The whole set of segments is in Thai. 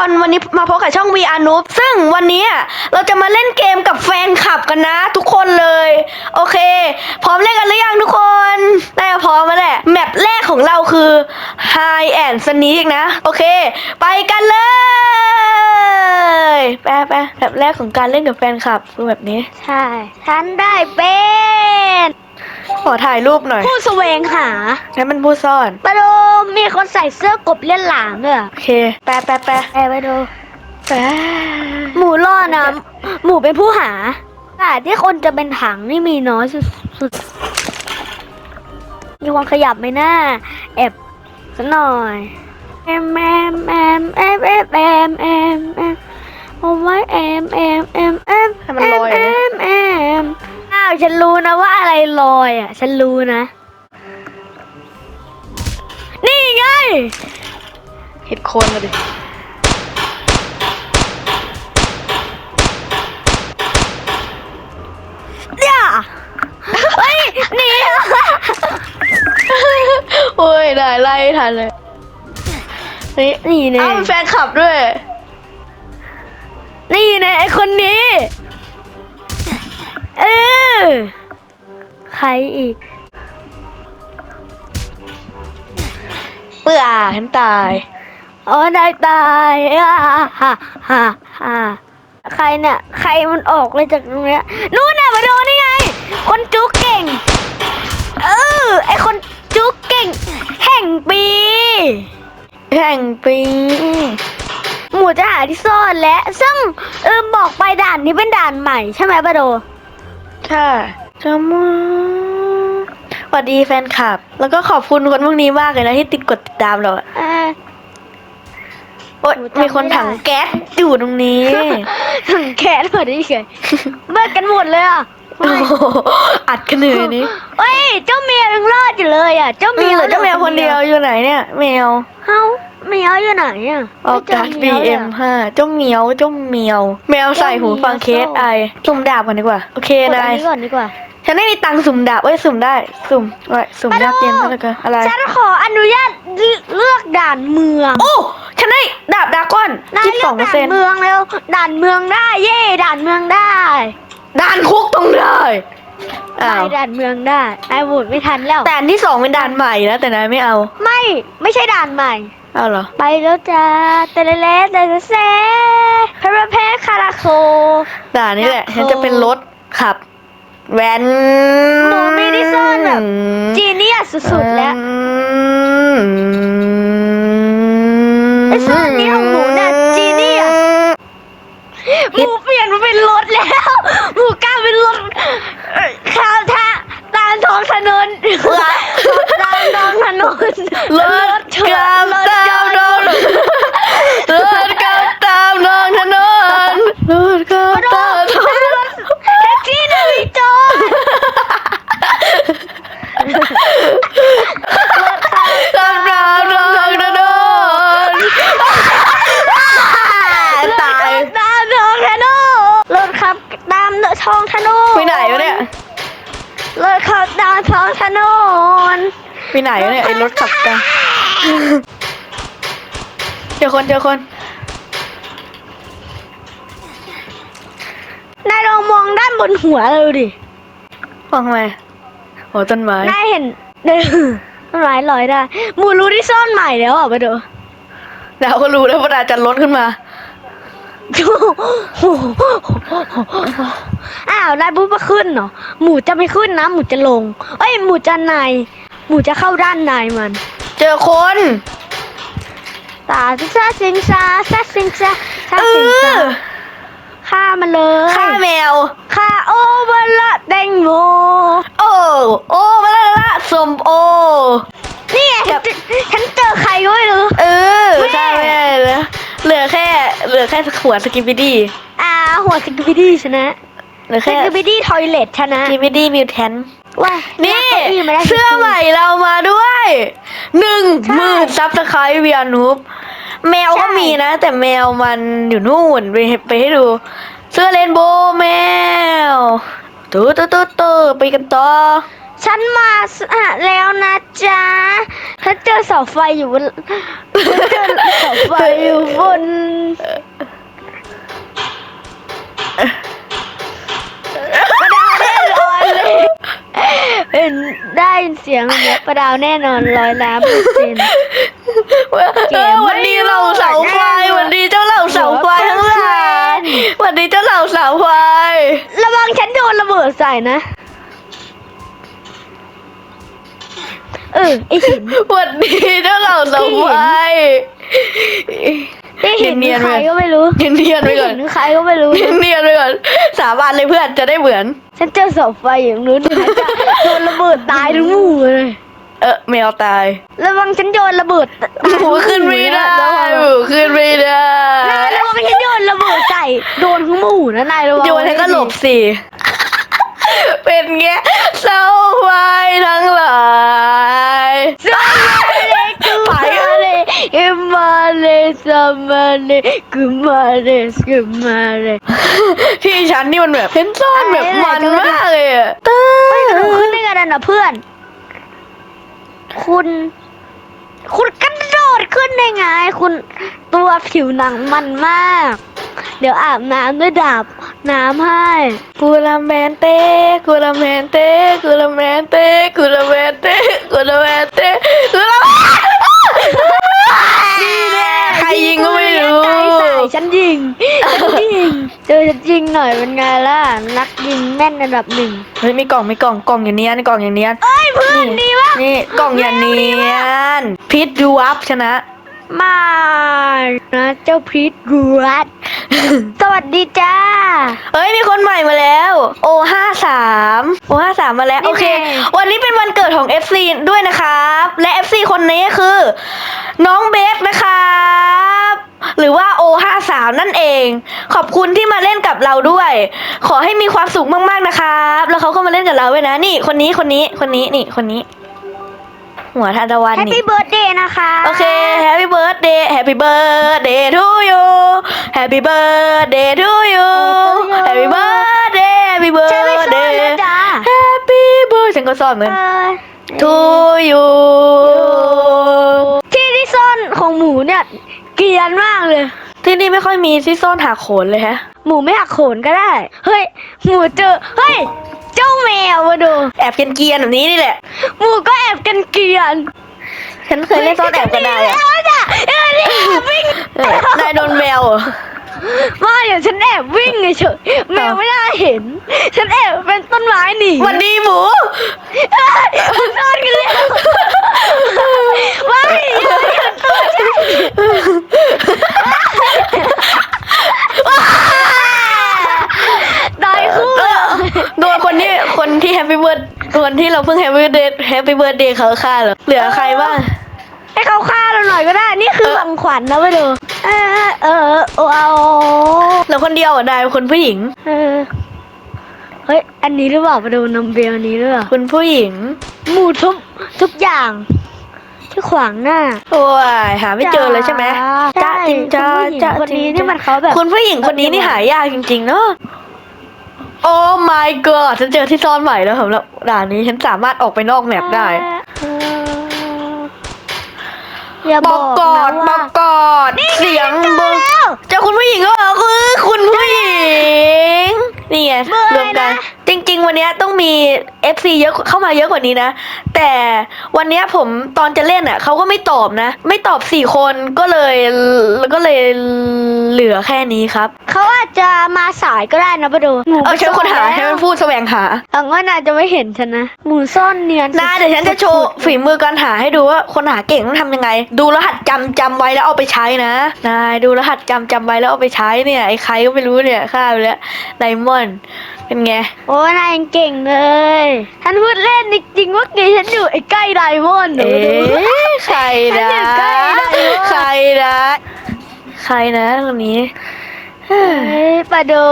คนวันนี้มาพบกับช่อง VR Noob ซึ่งวันนี้เราจะมาเล่นเกมกับแฟนคลับกันนะ ทุกคนเลย โอเค พร้อมเล่นกันหรือยังทุกคนน่าจะพร้อมแล้วแหละแมปแรกของเราคือ High and Sneak นะ โอเค ไปกันเลยไปไปแบบแรกของการเล่นกับแฟนคลับคือแบบนี้ ใช่ ฉันได้เป็น ขอถ่ายรูปหน่อยผู้แสวงหางั้นมันผู้ซ่อนไปดูมีคนใส่เสื้อกบเล่นหลามด้วยโอเค แปะแปะแปะไปไปดูแปะหมูล่อนะหมูเป็นผู้หาแต่ที่คนจะเป็นถังนี่มีน้อยสุดๆมีความขยับไหมหน้าแอบสักหน่อยแอมแอมแอมแอมแอมแอมแอมแอมผมว่าแอมแอมแอมแอมให้มันลอยแอนะมแอมอ้าว ฉันรู้นะว่าอะไรลอยอะ ฉันรู้นะ นี่ไง เห็ดโคนมาดิ เนี่ยเฮ้ยหนีโอ้ยได้ไล่ทันเลยนี่นี่แน่อ้าวเป็นแฟนคลับด้วย นี่แน่ไอคนนี้ เออ ใครอีก เปื่อฉันตาย อ๋อได้ตายอ่าฮ่าฮ่าฮ่าใครเนี่ย ใครมันออกเลยจากตรงเนี้ยนู่นน่ะมาดูนี่ไง คนจุกเก่ง เออ ไอคนจุกเก่ง แห่งปี แห่งปีหมูจะหาที่ซ่อนและ ซึ่งเออบอกไปด่านนี้เป็นด่านใหม่ใช่ไหมปะโด ใช่จมูสวัสดีแฟนคลับ แล้วก็ขอบคุณคนพวกนี้มากเลยนะที่ติดกดติดตามเราอะอ่าโอ๊ยหนูจำไม่ได้มีคนถังแก๊สอยู่ตรงนี้ถึงแขนพอดีเฉยเบิดกันหมดเลยอะโอ้โหอัดกันเลยนี่เฮ้ยเจ้าเมียยังรอดอยู่เลยอะ เจ้ามีเมียเหลือเจ้าแมวคนเดียวอยู่ไหนเนี่ยแมวเฮ้า เมียอยู่ไหนอะออกจากไม่เจอเมียเลย BM อะห้าเจ้าเหมียวเจ้าเหมียว แมวใส่หูฟังเคสเจ้าเหมียวไอสุ่มดาบกันดีกว่า โอเคกดอันานยนี้ก่อนดีกว่า ฉันไม่มีตังค์สุ่มดาบเอ้ยสุ่มได้ สุ่มไว้สุ่มยากเย็นเท่าไหร่กันอะไร ฉันขออนุญาตเลือกด่านเมือง โอ้ฉันได้ดาบดราก้อนนายยี่สิบเลืสออกงเปอร์ด่าเซ็นนต์เมืองเร็วด่านเมืองได้ เย่ด่านเมืองได้ ด่านคุกต้องได้อ้าได้วด่านเมืองได้นายบูดไม่ทันแล้ว แต่อันที่สองเป็นด่านใหม่นะแต่นายไม่เอา ไม่ ไม่ใช่ด่านใหม่ เอาเหรอ ไปแล้วจ้าเตเลเลเตเลเซพระเพคาราโค ด่านนี้แหละโอ้ฉันจะเป็นรถขับ แวนหมูมีที่ซ่อนแบบ จีเนียสสุดๆแล้วไอ้ซ่อนนี้ของหมูน่ะ genius หมูเปลี่ยนมาเป็นรถแล้ว หมูกลายเป็นรถเอ่อข้าวท่าตานท้องถนนเลิศการท้องถนนเลิศการ ไปไหนวะเนี่ยไอ้รถขับกันเจอคนเจอคนนายลองมองด้านบนหัวเราดิฟังทำไมโอ้ต้นไม้นายเห็นเดินต้นไม้ลอยได้หมูรู้ที่ซ่อนใหม่แล้วอะไปดูเราก็รู้แล้วว่าอาจจะลดขึ้นมาอ้าวนายบุ๊บมาขึ้นเหรอหมูจะไม่ขึ้นนะหมูจะลง เอ้ยหมูจะใน หมูจะเข้าด้านในมัน เจอคนตาซาสิงซาซาสิงซาซาเอสิงซาอฆ่ามันเลยฆ่าแมว ฆ่าโอเวอร์ละแตงโมโอ้โอ้มาแล้วละสมโอ นี่ไงครับ ฉันเจอใครก็ไม่รู้ เออแม่ ใช่แม่เหลือเหลือแค่เหลือแค่ขวดสกิปปิดี้อ่าหัวสกิปปิดี้ชนะเหลือสแค่กิปปิดี้ทอยเลทชนะสกิปปิดี้มิวแทน ว่านี่ลากเก้าอี้มาได้เสื้อใหม่เรามาด้วยหนึ่งหมื่นซับสไครต์เวียนูบแมวก็มีนะ แต่แมวมันอยู่นู่นไปไปให้ดู เสื้อเรนโบว์แมวตูตูตูตูไปกันต่อฉันมาแล้วนะจ๊ะฉันเจอเสาไฟอยู่บนฉันเจอเสาไฟอยู่บนประดาวแน่นอนเลย เห็นได้ยินเสียงแบบนี้ประดาวแน่นอนร้อยล้านเปอร์เซ็นต์เกเอมอไม่วันนี้เราเสาไฟแน่นอนวันนี้เจ้าเหล่าเสาไฟทั้งหลายวันนี้เจ้าเหล่าเสาไฟระวังฉันโดนระเบิดใส่นะ เออไอหินวันนี้เจ้าเหล่าเสาไฟไอหินเนียนๆใครไว้ก็ไม่รู้เนียนๆไอไปก่อหินนใครก็ไม่รู้เนียนๆไปก่อนสาบานเลยเพื่อนจะได้เหมือน ฉันเจอเสาไฟอย่างนู้นฉันจะ โดนระเบิดตายทั้งหมู่เลย เออแมวตายระวังฉันโดนระเบิดตายหมูขึ้นไม่ได้ทั้งหหมูมู่ขึ้นไม่ได้นายระวังฉันโดนระเบิดใส่โดนทั้งหมู่นะนายระวังโยนให้ก็หลบสิเป็นไงเศร้าไฟทั้งหลาย สมาเลกุมาเล กุมาเลสมาเลกุมาเลกุมาเลพี่ฉันนี่มันแบบเพ้นซ่อนแบบมันมากเลยอะเต้เฮ้ยกระโดดยขึ้นได้กันนะเพื่อน คุณ คุณกระโดดขึ้นได้ไง คุณตัวผิวหนังมันมาก เดี๋ยวอาบน้ำด้วยดาบน้ำให้กูลาแมนเต้กูลาแมนเต้กูลาแมนเต้กูลาแมนเต้กูลาแมนเต้กูลาแมนนี่แน่ใคร ยิงก็ไม่รู้ใจใส่ฉันยิงฉันยิงเจอฉันยิงหน่อยเป็นไงล่ะนักยิงแม่นอันดับหนึ่งเฮ้ยมีกล่องมีกล่องกล่องอย่างเนี้ยนี่กล่องอย่างเนี้ยเอ้ยเพื่อนดีวะนี่กล่องอย่างเนี้ยพิษดูอัพชนะ มานะเจ้าพีทกูรัดสวัสดีจ้า เอ้ยมีคนใหม่มาแล้ว โอห้าสามโอห้าสามมาแล้วนี่โอเคไงวันนี้เป็นวันเกิดของ FC ด้วยนะครับ และ FC คนนี้คือ น้องเบคนะครับ หรือว่า O53 นั่นเอง ขอบคุณที่มาเล่นกับเราด้วย ขอให้มีความสุขมากๆนะครับ แล้วเขาก็มาเล่นกับเราด้วยนะ นี่คนนี้คนนี้คนนี้นี่คนนี้ หัวทานตะวันแฮปนี่ปี้เบิร์ดเดย์นะคะ โอเค Happy birthday Happy birthday to you Happy birthday to you Happy birthday Happy ใช่ไม่ซ่อน birthday เลยจ้า Happy birthday ฉันก็ซ่อนเหมือนเออ to you ที่ที่ซ่อนของหมูเนี่ยเกรียนมากเลย ที่นี่ไม่ค่อยมีที่ซ่อนหาโขนเลยฮะ หมูไม่หักโขนก็ได้ เฮ้ย หมูเจอ เฮ้ยเจ้าแมวมาดู แอบเกรียนๆแบบนี้นี่แหละ หมูก็แอบกันเกรียนฉันเคยเล่นซ่อนแอบกันได้อะแล้วจ้ะเออนี่แอบวิ่งเออนายโดนแมวเหรอมาเดี๋ยวฉันแอบวิ่งเฉยๆแมวไม่น่าเห็น ฉันแอบเป็นต้นไม้หนีวันดีหมูเอ้ยมันซ่อนกันแล้วไม่อย่าเห็นตัวฉันตาย คู่เออโดนคนที่คนที่แฮปปี้เบิร์ดคนที่เราเพิ่งแฮปปี้เดย์แฮปปี้เบิร์ดเดย์เขาฆ่าเหรอเหลือใครบ้างให้เขาฆ่าเราหน่อยก็ได้ นี่คือของขวัญนะไปดูเออเออเออเอาเหลือคนเดียวอะนายเป็นคนผู้หญิงเออเฮ้ยอันนี้หรือเปล่าไปดูนมเบลอันนี้หรือเปล่าคุณผู้หญิงหมูทุบทุกอย่าง ที่ขวางหน้าโอ้ยหาไม่เจอเลยใช่ไหมใช่จ๊ะจริงจ้าคุณผู้หญิงคนนี้จ๊ะจริงนี่มันเขาแบบคุณผู้หญิงคนนี้นี่หายากจริงๆเนาะ โอ้ my god ฉันเจอที่ซ่อนใหม่แล้วสำหรับด่านนี้ฉันสามารถออกไปนอกแมปได้เอออย่าบบออกกกอดนะบว่าอกกอดเสียงเจอเบอร์แล้ว เจอคุณผู้หญิงก็เหรอคือคุณผู้หญิงนี่ไงเบอร์อะไรรวมกันนะ จริง ๆ วันเนี้ยต้องมี FC เยอะเข้ามาเยอะกว่านี้นะ แต่วันเนี้ยผมตอนจะเล่นอะเขาก็ไม่ตอบนะ ไม่ตอบสี่คนก็เลยก็เลยเหลือแค่นี้ครับเขาอาจจะมาสายก็ได้นะไปดูหมูเอาฉันคนหาไปให้ซ่มันพูดแสวงหาเอางั้นอาจจะไม่เห็นฉันนะหมูซ่อนเนียนนะเดี๋ยวฉันจะโชว์ฝีมือการหาให้ดูว่าคนหาเก่งต้องทำยังไง ดูรหัสจำจำไว้แล้วเอาไปใช้นะนายดูรหัสจำจำไว้แล้วเอาไปใช้เนี่ยไอ้ใครก็ไม่รู้เนี่ยฆ่าไปแล้วไดมอนด์ เป็นไง โอ้ยนายยังเก่งเลยฉันพูดเล่นจริงๆว่าไงฉันอยู่ไอ้ใกล้ไดมอนด์หนูเอ๊ดูะใครนะฉันอยากใกล้ไดมอนด์ใครนะ ใครนะคนนี้ เฮ้ยปะดู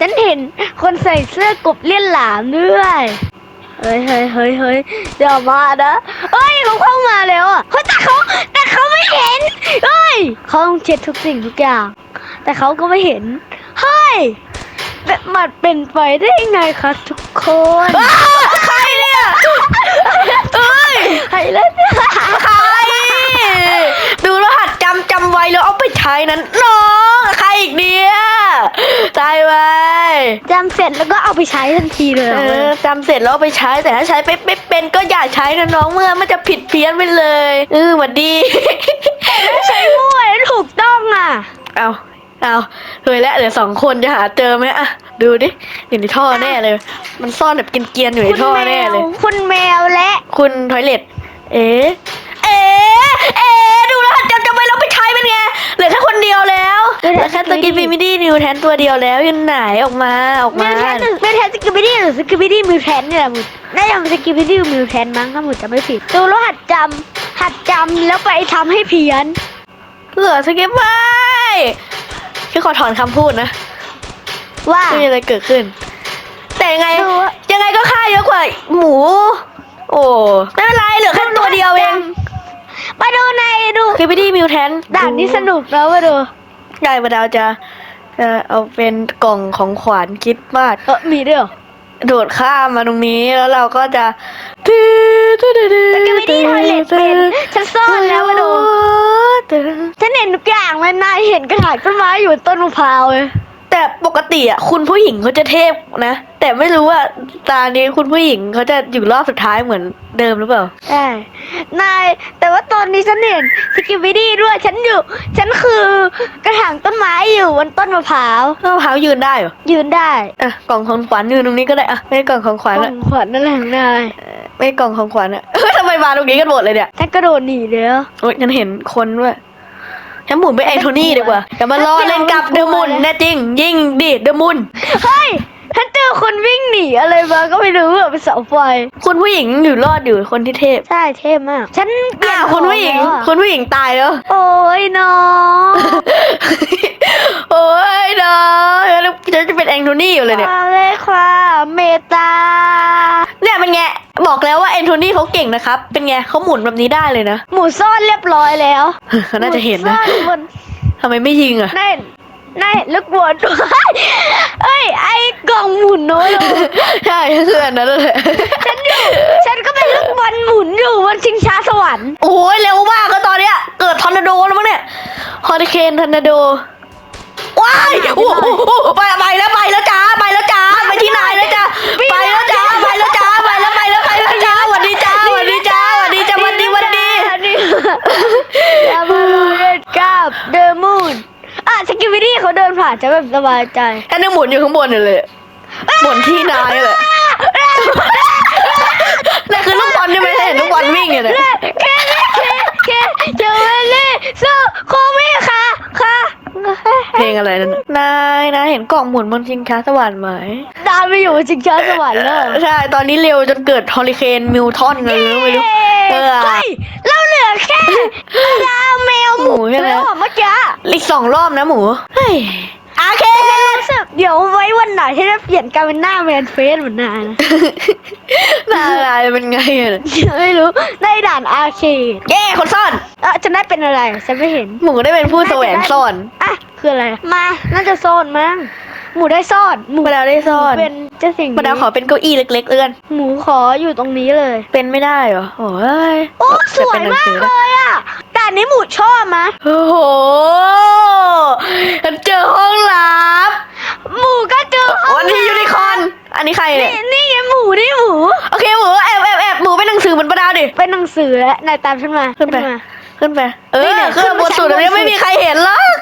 ฉันเห็นคนใส่เสื้อกบเลี่ยนหลามด้วย เฮ้ยเฮ้ยเฮ้ยเฮ้ยอย่ามานะเฮ้ยเขาเข้ามาแล้วอะเฮ้ยแต่เขาแต่เขาไม่เห็นเฮ้ยเขาต้องเช็ดทุกสิ่งทุกอย่าง แต่เขาก็ไม่เห็น เฮ้ย แบบมันเป็นไปได้ยังไงคะทุกคนอ้าวใครเนี่ยใครเล่นใคร ดูรหัสจำจำไว้แล้วเอาไปใช้นั้นน้องใครอีกเนี่ยตายไปจำเสร็จแล้วก็เอาไปใช้ทันทีเลยเออจำเสร็จแล้วเอาไปใช้แต่ถ้าใช้ไปไม่เป็นก็อย่าใช้นะน้องเมื่อมันจะผิดเพี้ยนไปเลยเออหวัดดีใช้มั่วแล้วถูกต้องอะเอา เอาเลยแล้วเหลือสองคนจะหาเจอไหมอะดูดิอยู่ในท่อแน่เลย มันซ่อนแบบเกรียนๆอยู่ในท่อแน่เลย คุณแมวและ คุณทอยเล็ตเอ๊ะเอ๊ะเอ๊ะดูรหัสจำจำไว้แล้วไปใช้เป็นไงเหลือแค่คนเดียวแล้วเหลือแค่สกิปปี้มิดี้นิวแทนตัวเดียวแล้วอยู่ไหนออกมาออกมิมาวแทนหรือมิวแทนสกิปปี้ดี้หรือสกิปปี้ดี้มิวแทนเนี่ยแหละหมุดน่าจะเป็นสกิปปี้ดี้มิวแทนมั้งถ้าหมุดจะไม่ผิดดูแล้วหัดจำหัดจำแล้วไปทำให้เพี้ยนเหลือสกิปไม่ พี่ขอถอนคำพูดนะว่าไม่มีอะไรเกิดขึ้น แต่ยังไงดูว่ายังไงก็ค่าเยอะกว่าหมู โอ้ไม่เป็นไรเหลือแค่ตัวเดียวเอง มาดูในดูสกิปปี้ดี้มิวแทนด่านนี้สนุกนะมาดูยายประดาวจะจะเอาเป็นกล่องของขวัญคิดมากเออมีด้วยเหรอ โดดข้ามมาตรงนี้แล้วเราก็จะสกิปปี้ดี้ทอยเล็ตเป็นฉันซ่อนแล้วมาดูฉันเห็นทุกอย่างเลยนายเห็นกระถางต้นไม้อยู่บนต้นมะพร้าวเลย แต่ปกติอะคุณผู้หญิงเขาจะเทพนะ แต่ไม่รู้ว่าตานี้คุณผู้หญิงเขาจะอยู่รอบสุดท้ายเหมือนเดิมหรือเปล่าใช่นาย แต่ว่าตอนนี้ฉันเห็นสกิปปี้ดี้ด้วยฉันอยู่ ฉันคือกระถางต้นไม้อยู่บนต้นมะพร้าวมะพร้าวยืนได้เหรอยืนได้อะกล่องของขวัญอยู่ตรงนี้ก็ได้อะไม่กล่องของขวัญกล่อะองขวัญนั่นแหละของนายไม่กล่องของขวัญอะเฮ้ยทำไมมาตรงนี้กันหมดเลยเนี่ย ฉันกระโดดหนีเลยเหรอโอ๊ยฉันเห็นคนด้วย ฉันหมุนไปแอนโทนีดีกว่าอย่ามาล้อเล่นกับเดอะมุนแน่จริง ยิ่งดิเดอะมุนเฮ้ยฉันเจอคนวิ่งหนีอะไรมาก็ไม่รู้แบบเป็นเสาไฟคุณผู้หญิงอยู่รอดอยู่คนที่เทพใช่เท่มาก ฉันเปลี่ยอ่านคุณผู้หญิง ของแล้วอะคุณผู้หญิงตายแล้วโอ้ยน้องโอ้ยน้อยแล้วฉันจะเป็นแองโทนีอยู่เลยเนี่ย มาเลยค่ะเมตาเนี่ยเป็นไง บอกแล้วว่าแอนโทนีเขาเก่งนะครับ เป็นไงเขาหมุนแบบนี้ได้เลยนะ หมูซ่อนเรียบร้อยแล้วเขาน่าจะเห็นนะหมูซ่อนบนทำไมไม่ยิงอะนายนายลูกบอลด้วยเอ้ย ไอ้กล่องหมุนน้อยลงใช่คืออันนั้นแหละฉันอยู่ ฉันก็เป็นลูกบอลหมุนอยู่บนชิงช้าสวรรค์ โอ้ยเร็วมากก็ตอนเนี้ย เกิดทอร์นาโดแล้วมั้งเนี่ยฮอริเคนทอร์นาโดว้ายโอ้โหไปไปแล้วไปแล้วจ้า กิวิดี้เขาเดินผ่านจะแบบสบายใจแอนนึงหมุนอยู่ข้างบนอยู่เลยหมุนที่นายเลยนั่นคือลูกบอลใช่ไหมเห็นลูกบอลวิ่งอยู่เนี่ยเคเคเคเจอเล่สู้โควิค่ะค่ะเพลงอะไรนั่นน่ะนายนายเห็นกล่องหมุนบนชิงช้าสวรรค์ไหมดานไปอยู่บนชิงช้าสวรรค์แล้วใช่ ตอนนี้เร็วจนเกิดฮอริเคนมิลทอนเลยไม่รู้เออ เฮ้ยเราเหลือแค่ดาวแมวหมูหมูใช่ไหม แล้วเมื่อกี้อีกสองรอบนะหมู เฮ้ยอาเครู้สึกเดี๋ยวไว้วันไหนที่ได้เปลี่ยนกลายเป็นหน้าแมนเฟสเหมือนนายนะ หน้าลายเป็นไงอะไม่รู้ได้ด่านอาร์เคดเย้คนซ่อน เออจะได้เป็นอะไรฉันไม่เห็นหมูได้เป็นผู้แสวงซ่อน อะคืออะไร มาน่าจะซ่อนมั้ง หมูได้ซ่อนหมูมาดาวได้ซ่อนเป็นเจ้าสิ่งนี้มาดาวขอเป็นเก้าอี้เล็กๆเอื้อนหมูขออยู่ตรงนี้เลย เป็นไม่ได้เหรอโอ้ยโอ้สวยจะเป็นหนังมากสือเลนะยอะด่านนี้หมูชอบมะโอ้โหฉันเจอห้องลับหมูก็เจอห้องวันที่ยูนิคอร์นอันนี้ใครเนี่ยนี่นี่ไงหมูนี่หมูโอเคหมูแอบแอบแอบหมูเป็นหนังสือเหมือนประดาวดิเป็นหนังสือแล้วนายตามฉันมาขึ้นไปมาขึ้นไป เอนี่อเนี่ยขึ้นบนสุดขึ้นไปอันนี้ไม่มีใครเห็นหรอก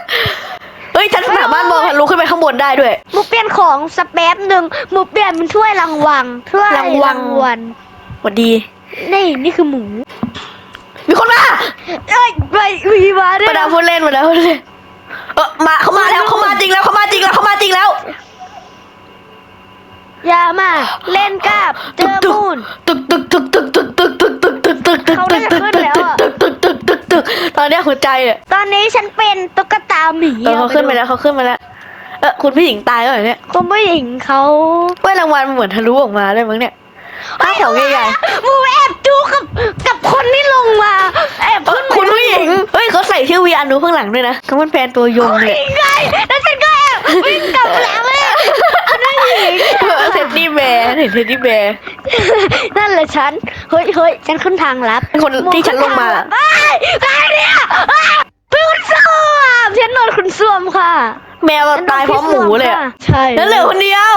เฮ้ยฉันสามารถมองทะลุขึ้นไปข้างบนได้ด้วย หมูเปลี่ยนของสกแป๊บหนึ่งหมูเปลี่ยนเป็นถ้วยรางวัลถ้วยรางวัล วัลสวัสดี นี่นี่คือหมูมีคนมาเอ้ยไปมีมาด้วปยระดานะพูดเล่นมาแล้วพูดเล่นเออมาเขามาแล้วเขามาจริงแล้วเขามาจริงแล้วเขามาจริงแล้ว อย่ามาเล่นกับเจอมูน ตึกตึกตึกตึกตึกตึกตึกตึกตึกตึกตึกเขาตึน่ากจะตึกขึ้นตึกแล้วตึกอะตึกตึกตึก ตึกตอนเนี้ยหัวใจเนี่ยตอนนี้ฉันเป็นตุ๊กตาหมีเออเขาขึ้นไปแล้วเขาขึ้นมาแล้วเออคุณผู้หญิงตายแล้วเหรอเนี่ยคุณผู้หญิงเขาว่ารางวัลเหมือนทะลุออกมาเลยมั้งเนี่ยผ้าแถวใหญ่หมูแอบจูกับกับคนที่ลงมาแอบๆเออขึ้นมาคุณผู้หญิงเฮ้ยเขาใส่ชื่อวีอานูข้างหลังด้วยนะเขามันแฟนตัวยงเนี่ยวิ่งไงแล้วฉันก็แอบวิ่งกลับหลังเลยคุณผู้ห เท็ดดี้แบร์เห็นเท็ดดี้แบร์นั่นแหละฉัน เฮ้ยเฮ้ยฉันขึ้นทางลับคนที่ฉันลงมาไอ้ยใครเนี่ยอ้าวพี่คุณส้วมฉันโดนคุณส้วมค่ะ แมวตายเพราะหมูเลยอะใช่แล้วเหลือคนเดียว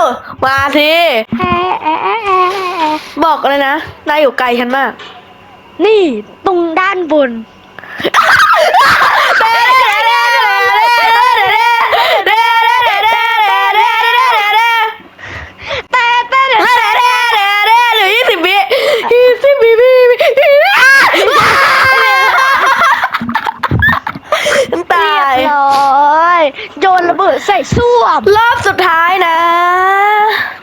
มาสิแอะแอะแอะแอะแอะบอกเลยนะนายอยู่ไกลฉันมาก นี่ตรงด้านบนแต่แต่เดี๋ยว เหลือยี่สิบวิยี่สิบวิวิฉันตาย เรียบร้อยโยนระเบิดใส่ส้วม รอบสุดท้ายนะ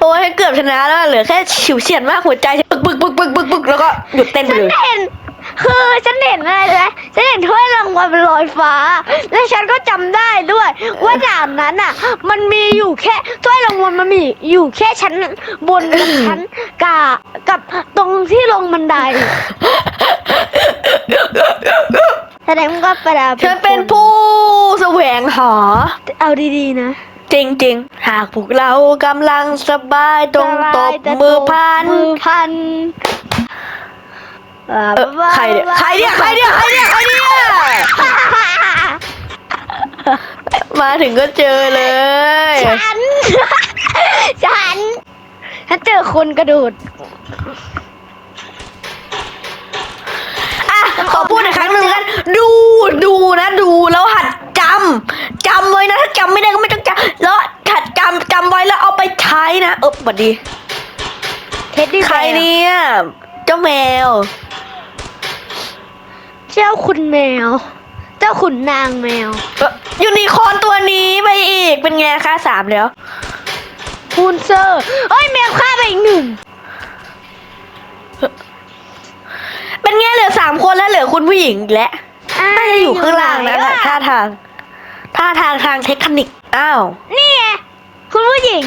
โอ้ยเกือบชนะแล้วเหลือแค่ฉิวเฉียดมากหัวใจบึกบึกบึกบึกบึกบึกแล้วก็หยุดเต้นไปฉันเลย เห็นคือฉันเห็นอะไรเลยฉันเห็นถ้วยรางวัลเป็นลอยฟ้า และฉันก็จำได้ด้วย ว่าด่านนั้นอะ มันมีอยู่แค่ถ้วยรางวัลมันมีอยู่แค่ชั้นบนกับชั้นกากับตรงที่ลงบันไดแสดงว่าประดาฉันเป็นผู้แสวงหา เอาดีๆนะ จริงๆ หากพวกเรากำลังสบายตรงตบมือพัน มือพันเออใครเนี่ย ใครเนี่ย ใครเนี่ย ใครเนี่ย ใครเนี่ย มาถึงก็เจอเลย ฉัน ฉัน ฉันเจอคนกระโดดอะ ขอพูดอีกครั้งหนึ่งกัน ดู ดูนะ ดูแล้วหัดจำ จำไว้นะถ้าจำไม่ได้ก็ไม่ต้องจำแล้วหัดจำจำไว้แล้วเอาไปใช้นะเออสวัสดีเท็ดดี้ใครเนี่ยเจ้าแมว เจ้าขุนแมว เจ้าขุนนางแมวเอ่อยูนิคอร์นตัวนี้ไปอีกเป็นไงคะสามแล้ว คูนเซอร์เอ้ยแมวฆ่าไปอีกหนึ่งเป็นไงเหลือสามคนแล้วเหลือคุณผู้หญิงอีกแล้ว น่าจะอยู่ข้างล่างนะไหอะท่าทาง ท่าทางทางเทคนิค อ้าว นี่ไงคุณผู้หญิง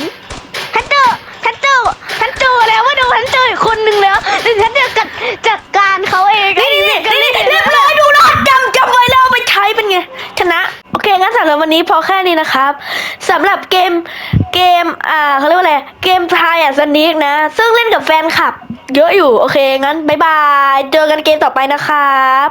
ฉันเจอฉันเจอฉันเจอแล้วว่าดูฉันเจออีกคนหนึ่งแล้วเดี๋ยวฉันจะจัดจัดการเขาเองนี่นี่นี่นี่เรียบร้อยดูนะจำจำไว้แล้วเอาไปใช้เป็นไง ชนะ โอเค งั้นสำหรับวันนี้พอแค่นี้นะครับสำหรับเกมเกมอ่าเขาเรียกว่าอะไร เกมทายอะสนิกนะ ซึ่งเล่นกับแฟนคลับ เยอะอยู่ โอเค งั้นบายบาย เจอกันเกมต่อไปนะครับ